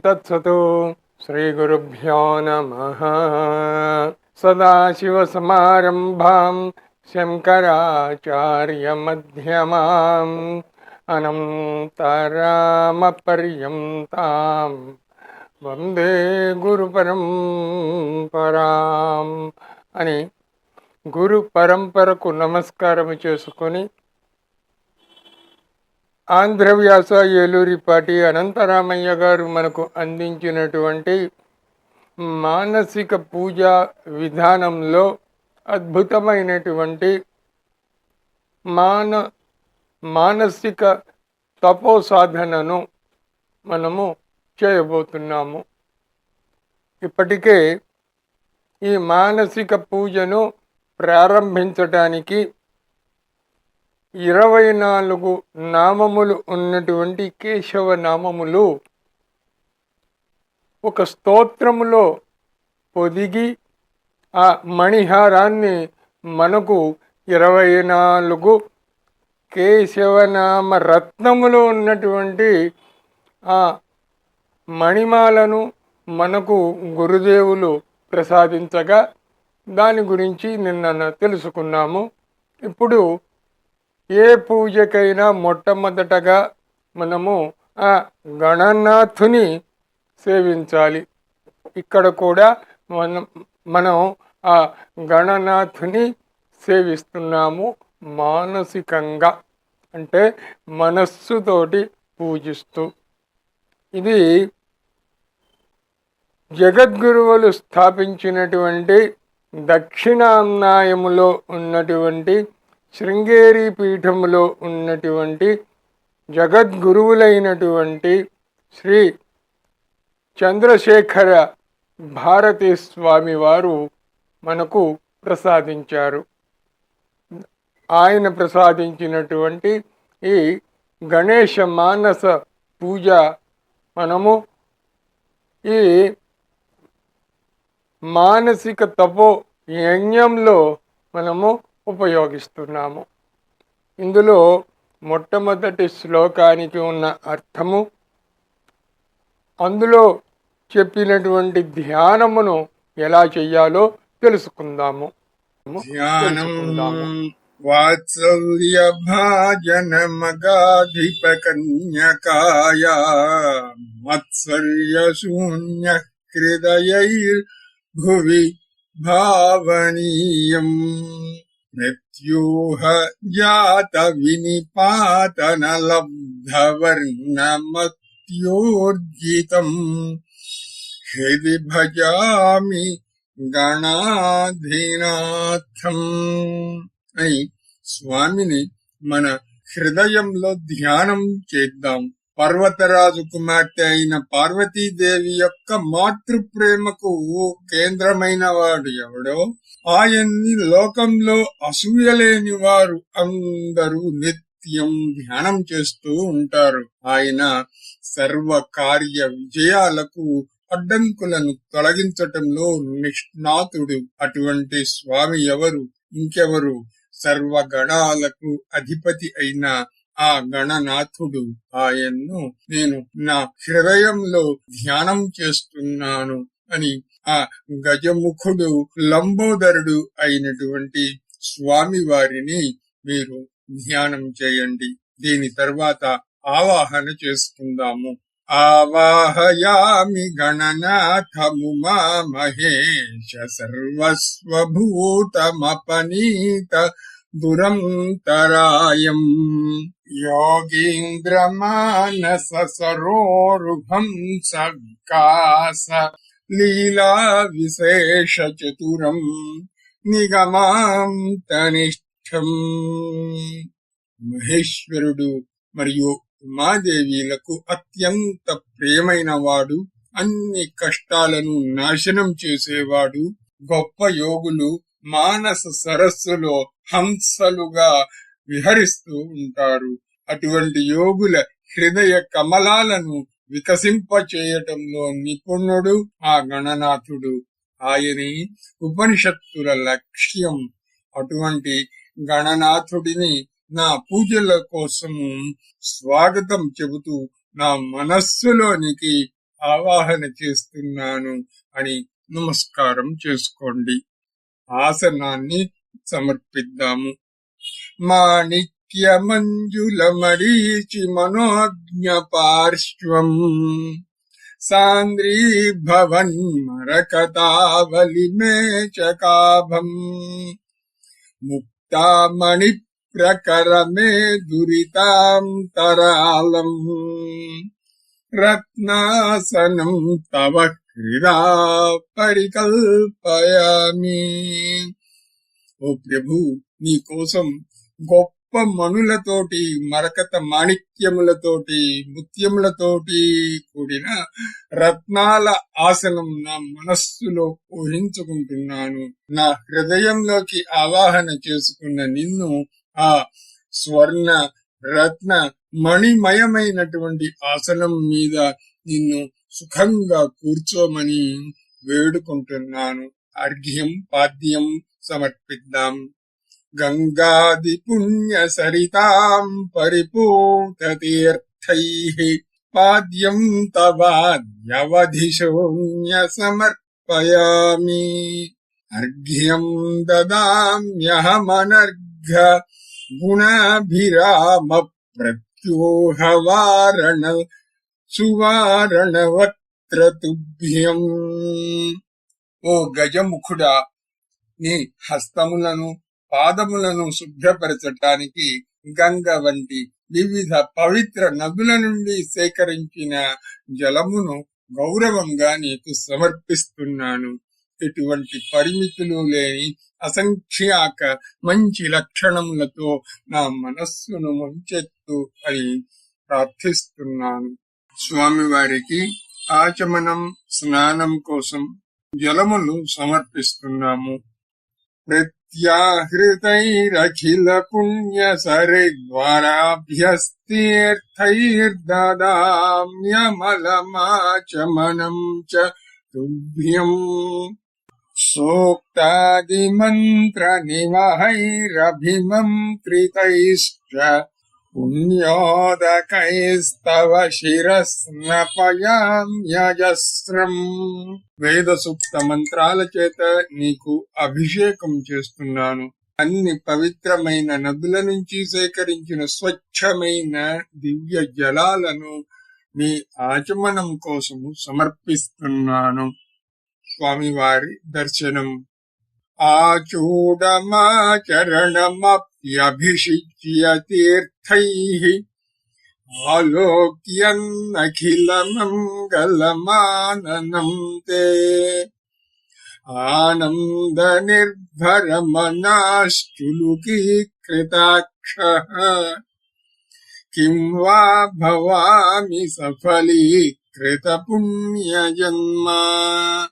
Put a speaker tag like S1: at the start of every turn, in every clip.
S1: తత్సతు శ్రీగురుభ్యో నమ సదాశివసమారంభాం శంకరాచార్యమధ్యమాం అనంతరామపర్యంతాం వందే గురు పరంపరాం అని గురు పరంపరకు నమస్కారం చేసుకొని ఆంధ్రవ్యాస ఏలూరిపాటి అనంతరామయ్య గారు మనకు అందించినటువంటి మానసిక పూజ విధానంలో అద్భుతమైనటువంటి మాన మానసిక తపో సాధనను మనము చేయబోతున్నాము. ఇప్పటికే ఈ మానసిక పూజను ప్రారంభించటానికి ఇరవై నాలుగు నామములు ఉన్నటువంటి కేశవ నామములు ఒక స్తోత్రములో పొదిగి ఆ మణిహారాన్ని మనకు ఇరవై నాలుగు కేశవనామ రత్నములో ఉన్నటువంటి ఆ మణిమాలను మనకు గురుదేవులు ప్రసాదించగా దాని గురించి నిన్న తెలుసుకున్నాము. ఇప్పుడు ఏ పూజకైనా మొట్టమొదటగా మనము ఆ గణనాథుని సేవించాలి. ఇక్కడ కూడా మనం మనం ఆ గణనాథుని సేవిస్తున్నాము మానసికంగా. అంటే మనస్సుతోటి పూజిస్తూ. ఇది జగద్గురువులు స్థాపించినటువంటి దక్షిణాన్నాయములో ఉన్నటువంటి శృంగేరి పీఠంలో ఉన్నటువంటి జగద్గురువులైనటువంటి శ్రీ చంద్రశేఖర భారతీ స్వామి వారు మనకు ప్రసాదించారు. ఆయన ప్రసాదించినటువంటి ఈ గణేష మానస పూజ మనము ఈ మానసిక తపో యజ్ఞంలో మనము ఉపయోగిస్తున్నాము. ఇందులో మొట్టమొదటి శ్లోకానికి ఉన్న అర్థము అందులో చెప్పినటువంటి ధ్యానమును ఎలా చెయ్యాలో తెలుసుకుందాము.
S2: వాత్సల్య భాజన మగాధిప కన్యకాయ మత్సర్య శూన్య హృదయైర్భువి భావనీయం మృత్యూహ జాత వినిపాతన లబ్ధవర్ణమత్యోర్జితం హృది భజామి గణాధీనాథం అని స్వామిని మన హృదయంలో ధ్యానం చేద్దాం పర్వతరాజు కుమార్తె అయిన పార్వతీదేవి యొక్క మాతృ ప్రేమకు కేంద్రమైన వాడు ఎవడో ఆయన్ని లోకంలో అసూయలేని వారు అందరూ నిత్యం ధ్యానం చేస్తూ ఉంటారు. ఆయన సర్వ కార్య విజయాలకు అడ్డంకులను తొలగించటంలో నిష్ణాతుడు. అటువంటి స్వామి ఎవరు? ఇంకెవరు? సర్వగణాలకు అధిపతి అయిన ఆ గణనాథుడు ఆయన్ను నేను నా హృదయంలో ధ్యానం చేస్తున్నాను అని ఆ గజముఖుడు లంబోదరుడు అయినటువంటి స్వామి వారిని మీరు ధ్యానం చేయండి. దీని తర్వాత ఆవాహన చేసుకుందాము. ఆవాహయామి గణనాథము మా మహేష సర్వస్వభూతమపనీత దురంతరాయం యోగీంద్రమానస సరోరుహం సవికాస లీలా విశేష చతురం నిగమాం తనిష్టం మహేశ్వరుడు మరియు ఉమాదేవీలకు అత్యంత ప్రేమైన వాడు అన్ని కష్టాలను నాశనం చేసేవాడు గొప్ప యోగులు మానస సరస్సులో హంసలుగా విహరిస్తూ ఉంటారు. అటువంటి యోగుల హృదయ కమలాలను వికసింప చేయటంలో నిపుణుడు ఆ గణనాథుడు. ఆయని ఉపనిషత్తుల లక్ష్యం. అటువంటి గణనాథుడిని నా పూజల కోసము స్వాగతం చెబుతూ నా మనస్సులోనికి ఆవాహన చేస్తున్నాను అని నమస్కారం చేసుకోండి. ఆసనాన్ని సమర్పిద్దాము మాణిక్య మంజుల మరీచి మనోజ్ఞ పార్శ్వం సాంద్రీభవన్ మరకతావలి మేచకాభం ముక్తామణి ప్రకరమే దురితాంతరాళం రత్నాసనం తవ క్రీడా పరికల్పయామి ఓ ప్రభు నీ కోసం గొప్ప మనులతోటి మరకత మాణిక్యములతోటి ముత్యములతోటి కూడిన రత్నాల ఆసనం నా మనస్సులో ఊహించుకుంటున్నాను. నా హృదయంలోకి ఆవాహన చేసుకున్న నిన్ను ఆ స్వర్ణ రత్న మణిమయమైనటువంటి ఆసనం మీద నిన్ను సుఖంగా కూర్చోమని వేడుకుంటున్నాను. अर्घ्यम् पाद्यम् समर्पिताम् गङ्गादिपुण्यसरिताम् परिपूततीर्थैः पाद्यम् तवाद्यवधिशून्यसमर्पयामि अर्घ्यम् ददाम्यहमनर्घ गुणाभिरामप्रत्यूहवारण सुवारणवक्त्रतुभ्यम् ఓ గజముఖుడా నీ హస్తములను పాదములను శుభ్రపరచటానికి గంగ వంటి వివిధ పవిత్ర నదుల నుండి సేకరించిన జలమును గౌరవంగా నీకు సమర్పిస్తున్నాను. ఎటువంటి పరిమితులు లేని అసంఖ్యాక మంచి లక్షణములతో నా మనస్సును ముంచెత్తు అని ప్రార్థిస్తున్నాను. స్వామివారికి ఆచమనం స్నానం కోసం జలములు సమర్పిస్తున్నాము. ప్రత్యాహృతైరఖిల పుణ్య సరిద్వారాభ్యస్తీర్థదామ్యమలమాచమనం చ తుభ్యం. సూక్తాదిమంత్రనివహైరభిమంత్రితైశ్చ పుణ్యోదకైస్తవ శిరస్నపయామ్యజస్రం వేద సూక్త మంత్రాల చేత నీకు అభిషేకం చేస్తున్నాను. అన్ని పవిత్రమైన నదుల నుంచి సేకరించిన స్వచ్ఛమైన దివ్య జలాలను నీ ఆచమనం కోసము సమర్పిస్తున్నాను. స్వామివారి దర్శనం. ఆచూడమాచరణమప్యభిషిచ్య यभिषिच्य तीर्थैः आलोक्यन्नखिलमङ्गलमाननम् ते। आनन्दनिर्भरमनाश्चुलुकीकृताक्षः। किं वा भवामि सफलीकृतपुण्यजन्मा।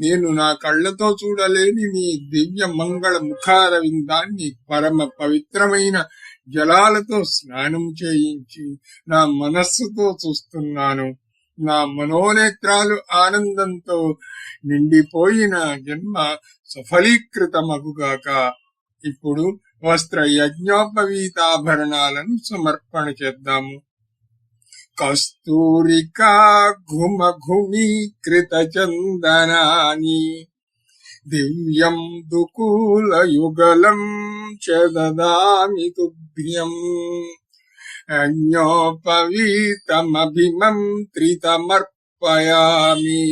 S2: నేను నా కళ్ళతో చూడలేని నీ దివ్య మంగళ ముఖారవిందాన్ని పరమ పవిత్రమైన జలాలతో స్నానం చేయించి నా మనస్సుతో చూస్తున్నాను. నా మనోనేత్రాలు ఆనందంతో నిండిపోయిన జన్మ సఫలీకృతమగుగాక. ఇప్పుడు వస్త్ర యజ్ఞోపవీతాభరణాలను సమర్పణ చేద్దాము. కస్తూరికా ఘుమ ఘుమీకృత చందనాని దివ్యం దుకూల యుగలం చ దదామి తుభ్యం. అజ్ఞోపవీతమభిమంత్రితమర్పయామి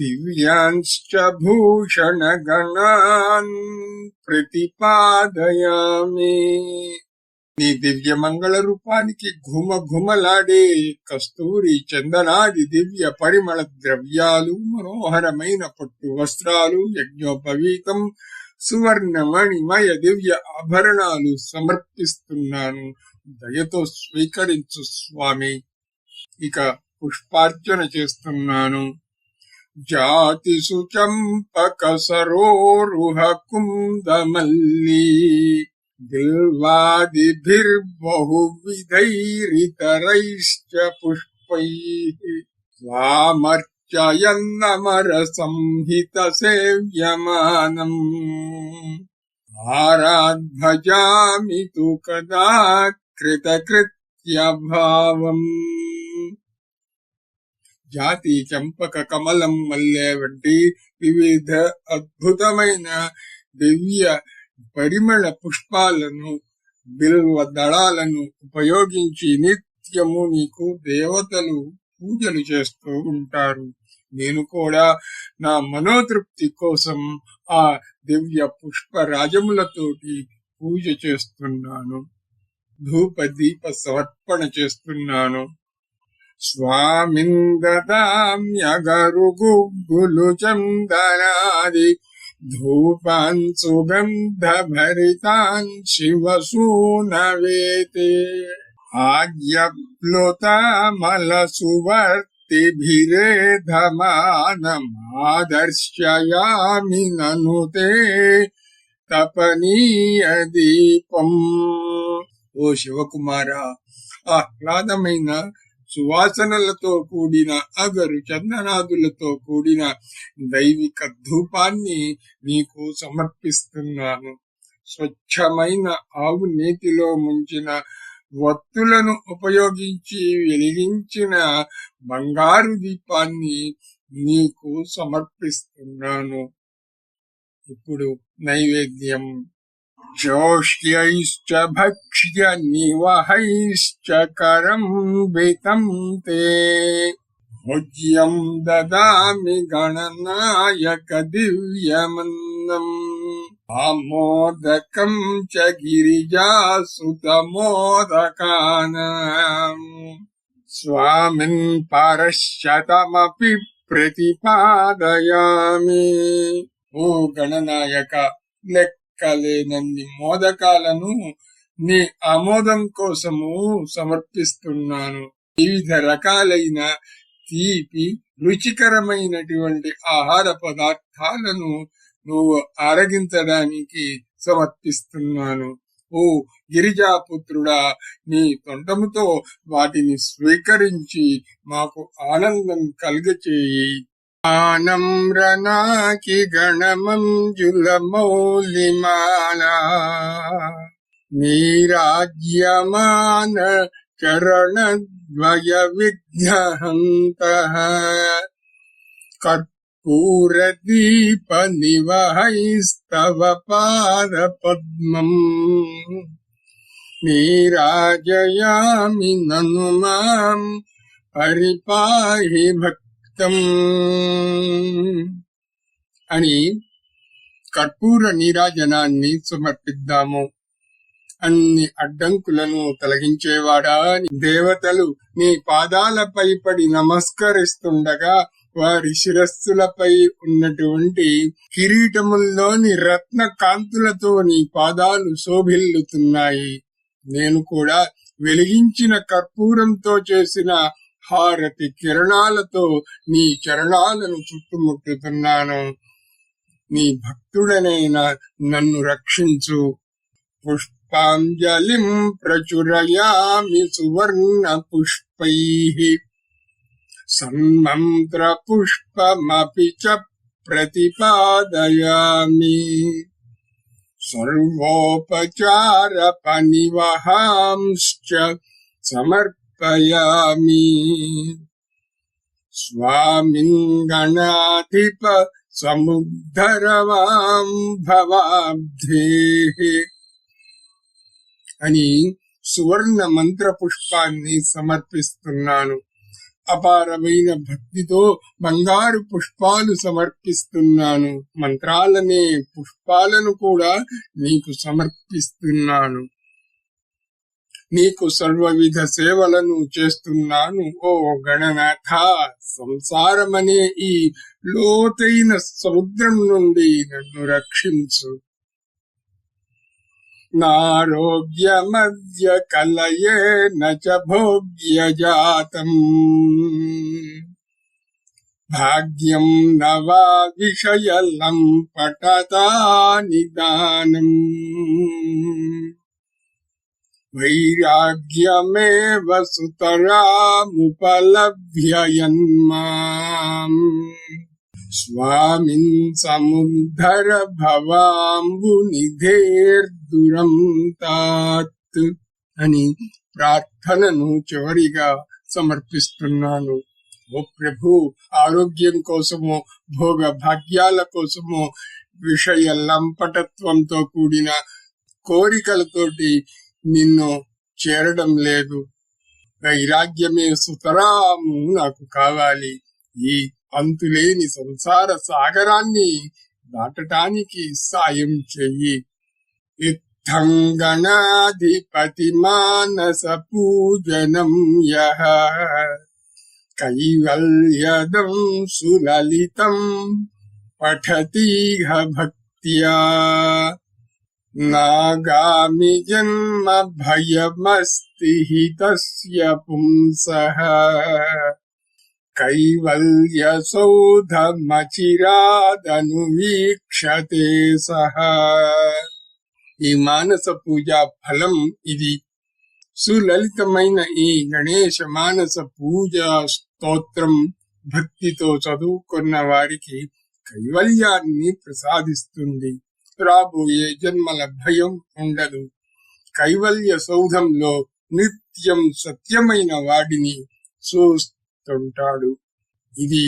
S2: దివ్యాంశ్చ భూషణగణాన్ ప్రతిపాదయామి. నీ దివ్య మంగళ రూపానికి ఘుమ ఘుమలాడే కస్తూరి చందనాది దివ్య పరిమళ ద్రవ్యాలు మనోహరమైన పట్టు వస్త్రాలు యజ్ఞోపవీతం సువర్ణమణిమయ దివ్య ఆభరణాలు సమర్పిస్తున్నాను. దయతో స్వీకరించు స్వామి. ఇక పుష్పార్చన చేస్తున్నాను. జాతి సుచంపక సరోరుహ కుందమల్లీ. दिर्वादिभिर्बहुविधैरितरैश्च पुष्पैः स्वामर्चयन्नमरसंहितसेव्यमानम् आराध्वजामि तु कदा कृतकृत्यभावम् జాతి చంపక కమలం మల్లె వంటి వివిధ అద్భుతమైన దివ్య పరిమళ పుష్పాలను బిల్వ దళాలను ఉపయోగించి నిత్యము నీకు దేవతలు పూజలు చేస్తూ ఉంటారు. నేను కూడా నా మనోతృప్తి కోసం ఆ దివ్య పుష్ప రాజములతోటి పూజ చేస్తున్నాను. ధూప దీప సమర్పణ చేస్తున్నాను. స్వామిందదామ్యగరు గుగ్గులు చందనాది ధూపాన్ సుగంధ భరితాన్ శివసూనవేతే ఆజ్ఞప్లుతమల సువర్తిభిరేధమానమాదర్శయామి నను తే తపనీయ దీపం ఓ శివకుమార ఆహ్లాదమైన సువాసనలతో కూడిన అగరు చందనాదులతో కూడిన దైవిక ధూపాన్ని నీకు సమర్పిస్తున్నాను. స్వచ్ఛమైన ఆవు నీతిలో ముంచిన వత్తులను ఉపయోగించి వెలిగించిన బంగారు దీపాన్ని నీకు సమర్పిస్తున్నాను. ఇప్పుడు నైవేద్యం. जोष्यैश्च भक्ष्य निवहैश्च करं वितं ते। भुज्यं ददामि गणनायक दिव्यमन्नम्। आमोदकं च गिरिजासुतमोदकानाम्। स्वामिन् परश्चतमपि प्रतिपादयामि। ओ गणनायक లెక్కలేనన్ని మోదకాలను నీ ఆమోదం కోసము సమర్పిస్తున్నాను. వివిధ రకాలైన తీపి రుచికరమైనటువంటి ఆహార పదార్థాలను నువ్వు ఆరగించడానికి సమర్పిస్తున్నాను. ఓ గిరిజాపుత్రుడా నీ తొండముతో వాటిని స్వీకరించి మాకు ఆనందం కలుగచేయి. आनम्रनाकिगणमञ्जुलमौलिमाना नीराज्यमान चरणद्वयविघ्नहन्तः। कर्पूरदीपनिवहैस्तव पादपद्मम्। नीराजयामि ननु माम् परिपाहि भक् నను అని కర్పూర నీరాజనాన్ని సమర్పిద్దాము. అన్ని అడ్డంకులను తొలగించేవాడా దేవతలు నీ పాదాలపై పడి నమస్కరిస్తుండగా వారి శిరస్సులపై ఉన్నటువంటి కిరీటముల్లోని రత్న కాంతులతో నీ పాదాలు శోభిల్లుతున్నాయి. నేను కూడా వెలిగించిన కర్పూరంతో చేసిన హారతి కిరణాలతో నీ చరణాలను చుట్టుముట్టుతున్నాను. నీ భక్తుడనైన నన్ను రక్షించు. పుష్పాంజలిం ప్రచురయామి సువర్ణ పుష్పై. సన్మంత్ర పుష్పమపి చ ప్రతిపాదయామి. సర్వోపచార పనివహాంశ్చ సమర్పయామి స్వామిన్ గణాధిప సముద్ధరవాం భవాబ్ధే అని సువర్ణ మంత్ర పుష్పాన్ని సమర్పిస్తున్నాను. అపారమైన భక్తితో బంగారు పుష్పాలు సమర్పిస్తున్నాను. మంత్రాలనే పుష్పాలను కూడా నీకు సమర్పిస్తున్నాను. నీకు సర్వవిధ సేవలను చేస్తున్నాను ఓ గణనాథ. సంసారమనే ఈ లోతైన సముద్రం నుండి నన్ను రక్షించు. నారోగ్యమద్య కలయే నచ భోగ్య జాతం భాగ్యం నవా విషయలం పటతా నిదానం వైరాగ్యమేవ సుతరాముపలభ్యయన్మాం స్వామిన్ సముద్ధర భవాంబు నిధేర్దురం తాత్ అని ప్రార్థనను చివరిగా సమర్పిస్తున్నాను. ఓ ప్రభు ఆరోగ్యం కోసము భోగ భాగ్యాల కోసము విషయ లంపటత్వంతో కూడిన కోరికలతోటి నిన్ను చేరడం లేదు. వైరాగ్యమే సుతరాము నాకు కావాలి. ఈ అంతులేని సంసార సాగరాన్ని దాటటానికి సాయం చెయ్యి. ఇత్థం గణాధిపతి మానస పూజనం యహ కైవల్యదం సులలితం పఠతీహ భక్త్యా. నాగామి జన్మ భయమస్తి తస్య పుంస కైవల్య సౌధమచిరాదను వీక్షతే సహ ఈ మానస పూజ ఫలం ఇది. సులలితమైన ఈ గణేశ మానస పూజ స్తోత్రం భక్తితో చదువుకున్న వారికి కైవల్యాన్ని ప్రసాదిస్తుంది. రాబోయే జన్మల భయం ఉండదు. కైవల్య సౌధంలో నిత్యం సత్యమైన వాడిని చూస్తుంటాడు. ఇది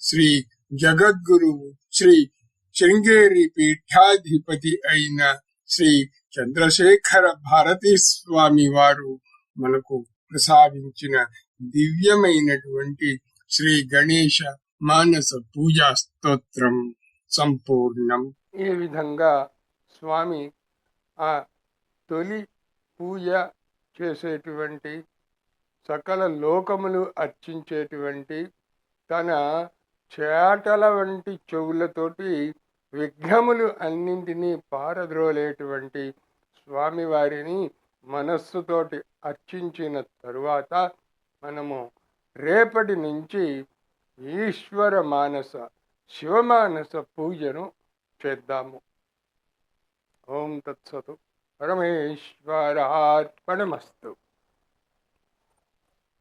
S2: శ్రీ జగద్గురువు శ్రీ శృంగేరి పీఠాధిపతి అయిన శ్రీ చంద్రశేఖర భారతీ స్వామి వారు మనకు ప్రసాదించిన దివ్యమైనటువంటి శ్రీ గణేష మానస పూజా స్తోత్రం సంపూర్ణం.
S1: ఈ విధంగా స్వామి ఆ తొలి పూజ చేసేటువంటి సకల లోకములు అర్చించేటువంటి తన చేటల వంటి చెవులతోటి విఘ్నములు అన్నింటినీ పారద్రోలేటువంటి స్వామివారిని మనస్సుతోటి అర్చించిన తరువాత మనము రేపటి నుంచి ఈశ్వర మానస శివమానస పూజను చేద్దాము. ఓం తత్సతు పరమేశ్వరార్పణమస్తు.